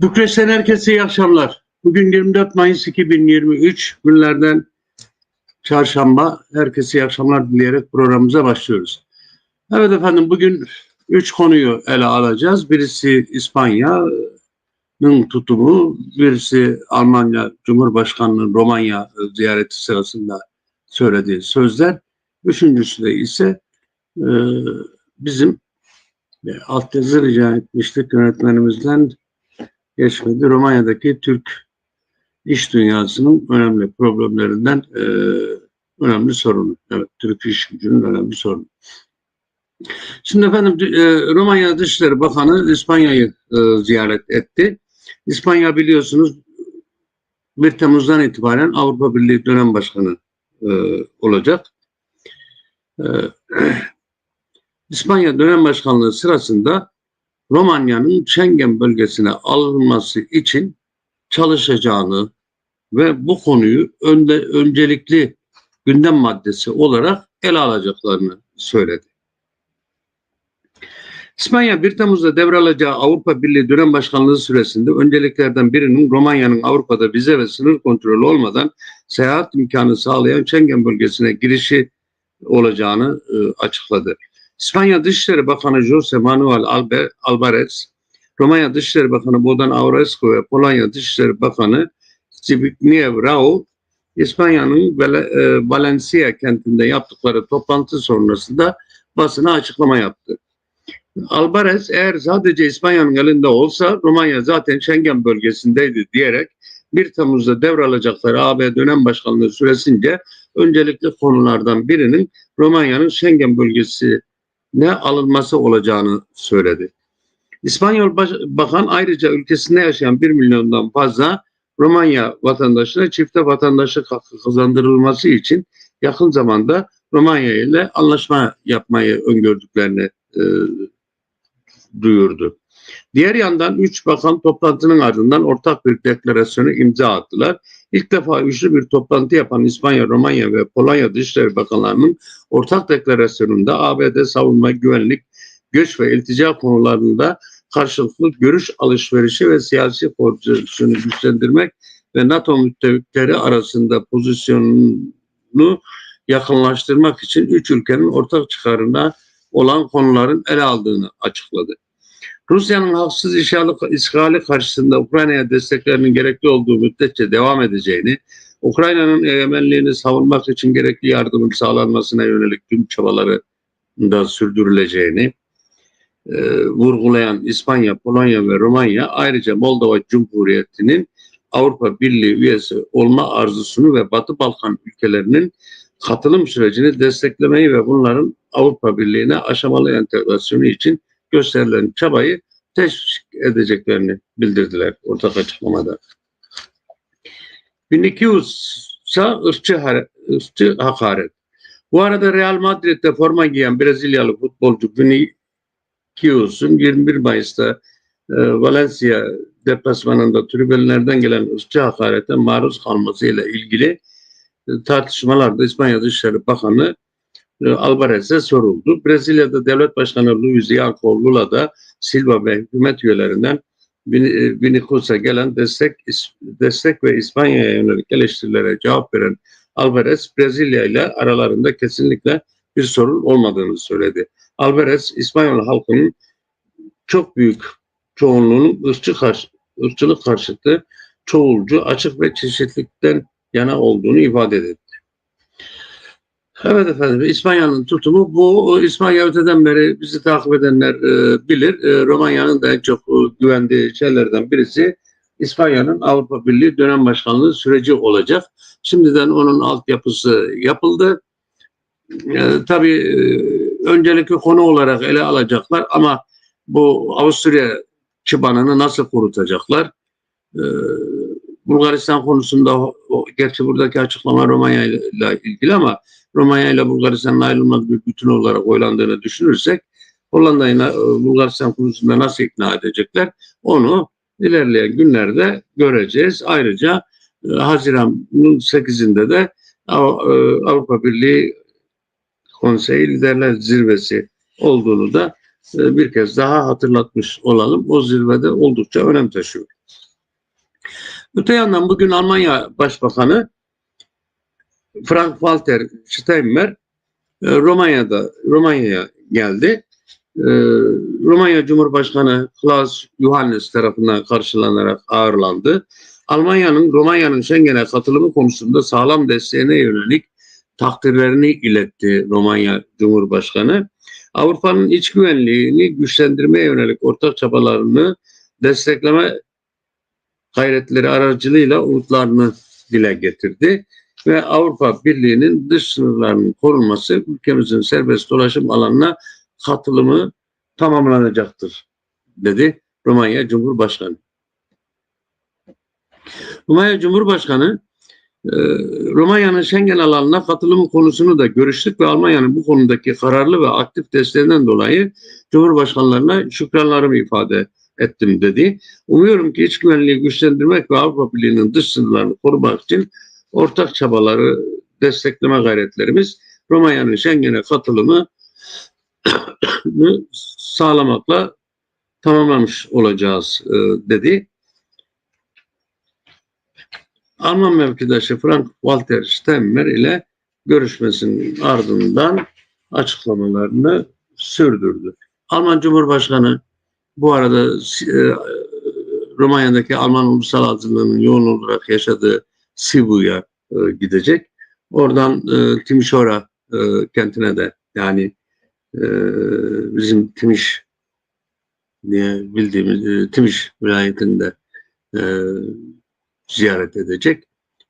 Bükreş'ten herkese iyi akşamlar. Bugün 24 Mayıs 2023 günlerden çarşamba. Herkese iyi akşamlar dileyerek programımıza başlıyoruz. Evet efendim bugün üç konuyu ele alacağız. Birisi İspanya'nın tutumu, birisi Almanya Cumhurbaşkanı'nın Romanya ziyareti sırasında söylediği sözler. Üçüncüsü de ise e, bizim e, altyazı rica etmiştik yönetmenimizden geçmedi. Romanya'daki Türk iş dünyasının önemli problemlerinden e, önemli sorunu. Evet, Türk iş gücünün önemli sorunu. Şimdi efendim e, Romanya Dışişleri Bakanı İspanya'yı e, ziyaret etti. İspanya biliyorsunuz 1 Temmuz'dan itibaren Avrupa Birliği dönem başkanı e, olacak. E, İspanya dönem başkanlığı sırasında Romanya'nın Schengen bölgesine alınması için çalışacağını ve bu konuyu önde, öncelikli gündem maddesi olarak ele alacaklarını söyledi. İspanya 1 Temmuz'da devralacağı Avrupa Birliği dönem başkanlığı süresinde önceliklerden birinin Romanya'nın Avrupa'da vize ve sınır kontrolü olmadan seyahat imkanı sağlayan Schengen bölgesine girişi olacağını e, açıkladı. İspanya Dışişleri Bakanı Jose Manuel Alvarez, Romanya Dışişleri Bakanı Bodan Aurescu ve Polonya Dışişleri Bakanı Zbigniew Rau, İspanya'nın e, Valencia kentinde yaptıkları toplantı sonrasında basına açıklama yaptı. Alvarez eğer sadece İspanya'nın elinde olsa Romanya zaten Schengen bölgesindeydi diyerek 1 Temmuz'da devralacakları AB dönem başkanlığı süresince öncelikli konulardan birinin Romanya'nın Schengen bölgesi ne alınması olacağını söyledi. İspanyol Baş Bakan ayrıca ülkesinde yaşayan 1 milyondan fazla Romanya vatandaşına çifte vatandaşlık hakkı kazandırılması için yakın zamanda Romanya ile anlaşma yapmayı öngördüklerini e, duyurdu. Diğer yandan üç bakan toplantının ardından ortak bir deklarasyonu imza attılar. İlk defa üçlü bir toplantı yapan İspanya, Romanya ve Polonya Dışişleri Bakanlarının ortak deklarasyonunda ABD savunma, güvenlik, göç ve iltica konularında karşılıklı görüş alışverişi ve siyasi pozisyonu güçlendirmek ve NATO müttefikleri arasında pozisyonunu yakınlaştırmak için üç ülkenin ortak çıkarına olan konuların ele aldığını açıkladı. Rusya'nın haksız işgali, karşısında Ukrayna'ya desteklerinin gerekli olduğu müddetçe devam edeceğini, Ukrayna'nın egemenliğini savunmak için gerekli yardımın sağlanmasına yönelik tüm çabaları da sürdürüleceğini e, vurgulayan İspanya, Polonya ve Romanya ayrıca Moldova Cumhuriyeti'nin Avrupa Birliği üyesi olma arzusunu ve Batı Balkan ülkelerinin katılım sürecini desteklemeyi ve bunların Avrupa Birliği'ne aşamalı entegrasyonu için gösterilen çabayı teşvik edeceklerini bildirdiler ortak açıklamada. 1200 ise ırkçı, ırkçı hakaret. Bu arada Real Madrid'de forma giyen Brezilyalı futbolcu Vinicius'un 21 Mayıs'ta e, Valencia deplasmanında tribünlerden gelen ırkçı hakarete maruz kalmasıyla ilgili e, tartışmalarda İspanya Dışişleri Bakanı e, Alvarez'e soruldu. Brezilya'da devlet başkanı Luiz Inácio Lula da Silva ve hükümet üyelerinden Vinicius'a gelen destek destek ve İspanya'ya yönelik eleştirilere cevap veren Alvarez, Brezilya ile aralarında kesinlikle bir sorun olmadığını söyledi. Alvarez, İspanyol halkının çok büyük çoğunluğunun ırkçı karşı, ırkçılık karşıtı, çoğulcu, açık ve çeşitlikten yana olduğunu ifade etti. Evet efendim İspanya'nın tutumu bu. İspanya öteden beri bizi takip edenler e, bilir. E, Romanya'nın da en çok e, güvendiği şeylerden birisi İspanya'nın Avrupa Birliği dönem başkanlığı süreci olacak. Şimdiden onun altyapısı yapıldı. E, tabii e, öncelikli konu olarak ele alacaklar ama bu Avusturya çıbanını nasıl kurutacaklar? E, Bulgaristan konusunda gerçi buradaki açıklama Romanya ile ilgili ama Romanya ile Bulgaristan'ın ayrılmaz bir bütün olarak oylandığını düşünürsek Hollanda'yı Bulgaristan konusunda nasıl ikna edecekler onu ilerleyen günlerde göreceğiz. Ayrıca e, Haziran'ın 8'inde de e, Avrupa Birliği Konseyi Liderler Zirvesi olduğunu da e, bir kez daha hatırlatmış olalım. O zirvede oldukça önem taşıyor. Öte yandan bugün Almanya Başbakanı Frank-Walter Steinmeier e, Romanya'da Romanya'ya geldi. E, Romanya Cumhurbaşkanı Klaus Johannes tarafından karşılanarak ağırlandı. Almanya'nın Romanya'nın Schengen'e katılımı konusunda sağlam desteğine yönelik takdirlerini iletti Romanya Cumhurbaşkanı. Avrupa'nın iç güvenliğini güçlendirmeye yönelik ortak çabalarını destekleme gayretleri aracılığıyla umutlarını dile getirdi ve Avrupa Birliği'nin dış sınırlarının korunması ülkemizin serbest dolaşım alanına katılımı tamamlanacaktır dedi Romanya Cumhurbaşkanı. Romanya Cumhurbaşkanı e, Romanya'nın Schengen alanına katılımı konusunu da görüştük ve Almanya'nın bu konudaki kararlı ve aktif desteğinden dolayı Cumhurbaşkanlarına şükranlarımı ifade ettim dedi. Umuyorum ki iç güvenliği güçlendirmek ve Avrupa Birliği'nin dış sınırlarını korumak için ortak çabaları destekleme gayretlerimiz Romanya'nın Schengen'e katılımı sağlamakla tamamlamış olacağız e, dedi. Alman mevkidaşı Frank Walter Steinmeier ile görüşmesinin ardından açıklamalarını sürdürdü. Alman Cumhurbaşkanı bu arada e, Romanya'daki Alman Ulusal Hazırlığı'nın yoğun olarak yaşadığı Sibu'ya e, gidecek. Oradan e, Timișoara e, kentine de yani e, bizim Timiş diye bildiğimiz e, Timiş vilayetinde e, ziyaret edecek.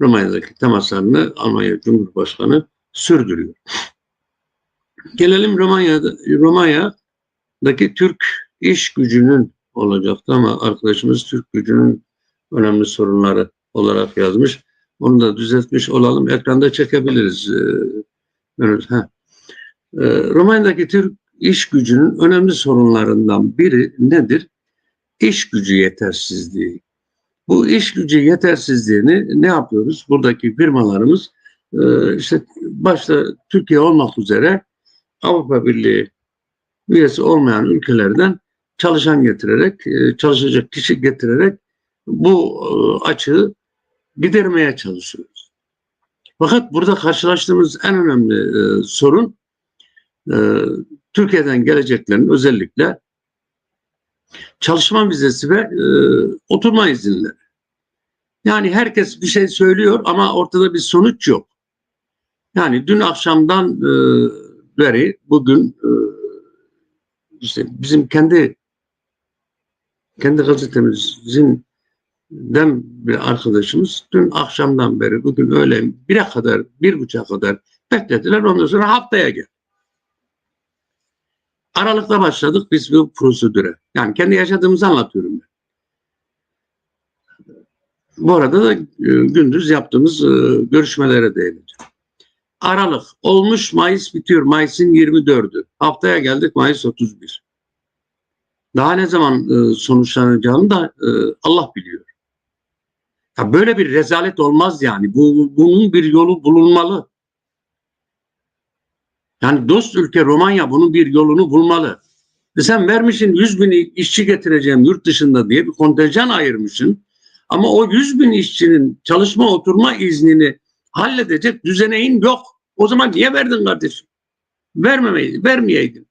Romanya'daki temaslarını Almanya Cumhurbaşkanı sürdürüyor. Gelelim Romanya'da, Romanya'daki Türk iş gücünün olacaktı ama arkadaşımız Türk gücünün önemli sorunları olarak yazmış. Onu da düzeltmiş olalım. Ekranda çekebiliriz. Ee, ha. Ee, Romanya'daki Türk iş gücünün önemli sorunlarından biri nedir? İş gücü yetersizliği. Bu iş gücü yetersizliğini ne yapıyoruz? Buradaki firmalarımız e, işte başta Türkiye olmak üzere Avrupa Birliği üyesi olmayan ülkelerden çalışan getirerek, e, çalışacak kişi getirerek bu e, açığı gidermeye çalışıyoruz. Fakat burada karşılaştığımız en önemli e, sorun Türkiye'den geleceklerin özellikle çalışma vizesi ve oturma izinleri. Yani herkes bir şey söylüyor ama ortada bir sonuç yok. Yani dün akşamdan beri bugün işte bizim kendi kendi gazetemizin den bir arkadaşımız dün akşamdan beri bugün öğlen bire kadar bir buçuğa kadar beklediler ondan sonra haftaya gel. Aralıkta başladık biz bu prosedüre. Yani kendi yaşadığımızı anlatıyorum ben. Bu arada da e, gündüz yaptığımız e, görüşmelere değineceğim. Aralık olmuş Mayıs bitiyor. Mayıs'ın 24'ü. Haftaya geldik Mayıs 31. Daha ne zaman e, sonuçlanacağını da Allah biliyor. Ya böyle bir rezalet olmaz yani. Bu, bunun bir yolu bulunmalı. Yani dost ülke Romanya bunun bir yolunu bulmalı. E sen vermişsin 100 bin işçi getireceğim yurt dışında diye bir kontenjan ayırmışsın. Ama o 100 bin işçinin çalışma oturma iznini halledecek düzeneğin yok. O zaman niye verdin kardeşim? Vermemeyi, vermeyeydin.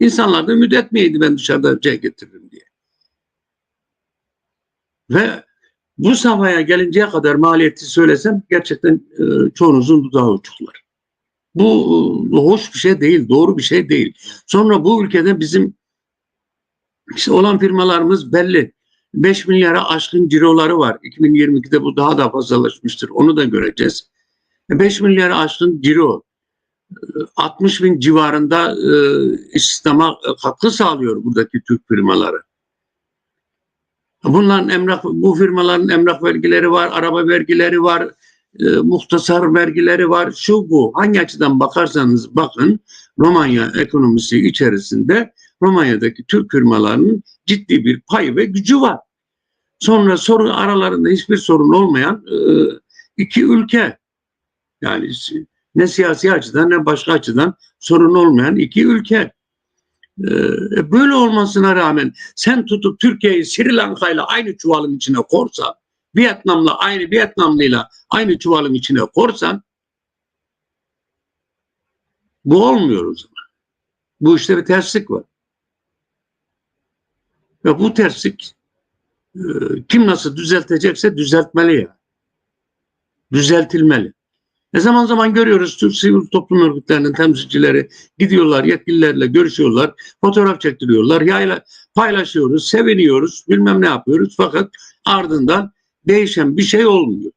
İnsanlar da ümit etmeyeydi ben dışarıda şey getiririm diye. Ve bu safhaya gelinceye kadar maliyeti söylesem gerçekten e, çoğunuzun dudağı uçuklar. Bu e, hoş bir şey değil, doğru bir şey değil. Sonra bu ülkede bizim işte olan firmalarımız belli. 5 milyara aşkın ciroları var. 2022'de bu daha da fazlalaşmıştır. Onu da göreceğiz. 5 milyara aşkın ciro. 60 bin civarında e, istihdama katkı sağlıyor buradaki Türk firmaları. Bunların emlak, bu firmaların emlak vergileri var, araba vergileri var, e, muhtasar vergileri var, şu bu. Hangi açıdan bakarsanız bakın Romanya ekonomisi içerisinde Romanya'daki Türk firmalarının ciddi bir payı ve gücü var. Sonra sorun aralarında hiçbir sorun olmayan e, iki ülke yani ne siyasi açıdan ne başka açıdan sorun olmayan iki ülke. Ee, böyle olmasına rağmen sen tutup Türkiye'yi Sri Lanka ile aynı çuvalın içine korsa Vietnam'la aynı Vietnamlıyla aynı çuvalın içine korsan bu olmuyor o zaman. Bu işte bir terslik var. Ve bu terslik e, kim nasıl düzeltecekse düzeltmeli ya. Düzeltilmeli. Ne zaman zaman görüyoruz Türk sivil toplum örgütlerinin temsilcileri gidiyorlar yetkililerle görüşüyorlar, fotoğraf çektiriyorlar, yayla paylaşıyoruz, seviniyoruz, bilmem ne yapıyoruz fakat ardından değişen bir şey olmuyor.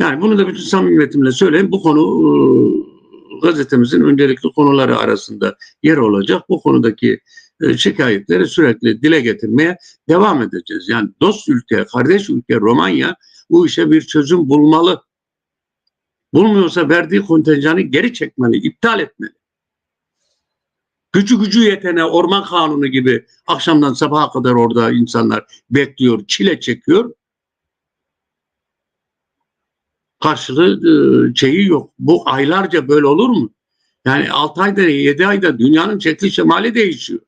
Yani bunu da bütün samimiyetimle söyleyeyim. Bu konu e, gazetemizin öncelikli konuları arasında yer olacak. Bu konudaki e, şikayetleri sürekli dile getirmeye devam edeceğiz. Yani dost ülke, kardeş ülke Romanya bu işe bir çözüm bulmalı. Bulmuyorsa verdiği kontenjanı geri çekmeli, iptal etmeli. Gücü gücü yetene orman kanunu gibi akşamdan sabaha kadar orada insanlar bekliyor, çile çekiyor. Karşılığı e, şeyi yok. Bu aylarca böyle olur mu? Yani 6 ayda 7 ayda dünyanın şekli şemali değişiyor.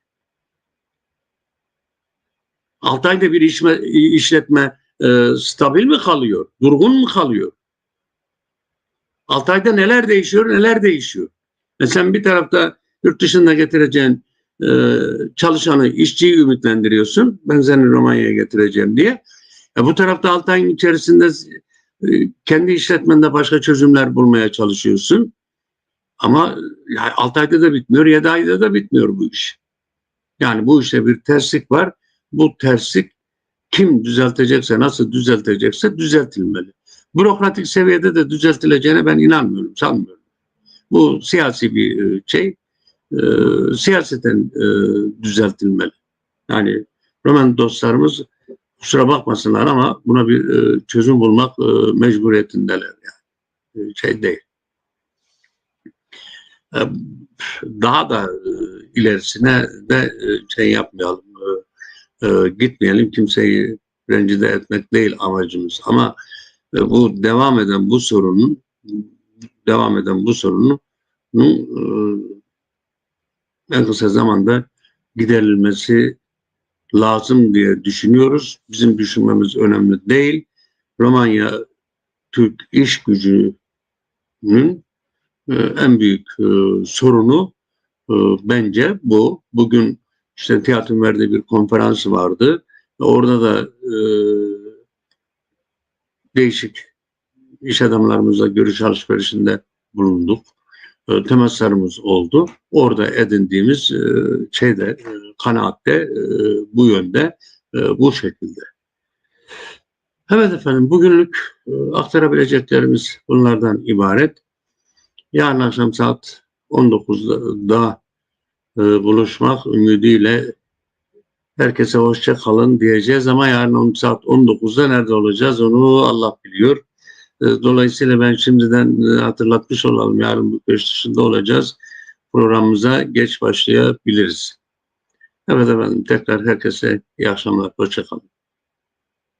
6 ayda bir işme, işletme e, stabil mi kalıyor? Durgun mu kalıyor? 6 ayda neler değişiyor, neler değişiyor. E sen bir tarafta yurt dışında getireceğin e, çalışanı, işçiyi ümitlendiriyorsun. Ben seni Romanya'ya getireceğim diye. E, bu tarafta 6 ayın içerisinde e, kendi işletmende başka çözümler bulmaya çalışıyorsun. Ama yani 6 ayda da bitmiyor, 7 ayda da bitmiyor bu iş. Yani bu işte bir terslik var. Bu terslik kim düzeltecekse, nasıl düzeltecekse düzeltilmeli. Bürokratik seviyede de düzeltileceğine ben inanmıyorum, sanmıyorum. Bu siyasi bir e, şey. E, siyaseten e, düzeltilmeli. Yani Roman dostlarımız kusura bakmasınlar ama buna bir e, çözüm bulmak e, mecburiyetindeler. Yani. E, şey değil. E, daha da e, ilerisine de e, şey yapmayalım. E, e, gitmeyelim kimseyi rencide etmek değil amacımız ama e, bu devam eden bu sorunun devam eden bu sorunun e, en kısa zamanda giderilmesi lazım diye düşünüyoruz. Bizim düşünmemiz önemli değil. Romanya Türk iş gücünün e, en büyük e, sorunu bence bu. Bugün işte tiyatronun verdiği bir konferans vardı. Orada da değişik iş adamlarımızla görüş alışverişinde bulunduk. E, temaslarımız oldu. Orada edindiğimiz e, şeyde e, kanaatte e, bu yönde e, bu şekilde. Evet efendim bugünlük e, aktarabileceklerimiz bunlardan ibaret. Yarın akşam saat 19'da e, buluşmak ümidiyle herkese hoşça kalın diyeceğiz ama yarın saat 19'da nerede olacağız onu Allah biliyor. E, Dolayısıyla ben şimdiden e, hatırlatmış olalım yarın bu köşk dışında olacağız. Programımıza geç başlayabiliriz. Evet efendim tekrar herkese iyi akşamlar. Hoşça kalın.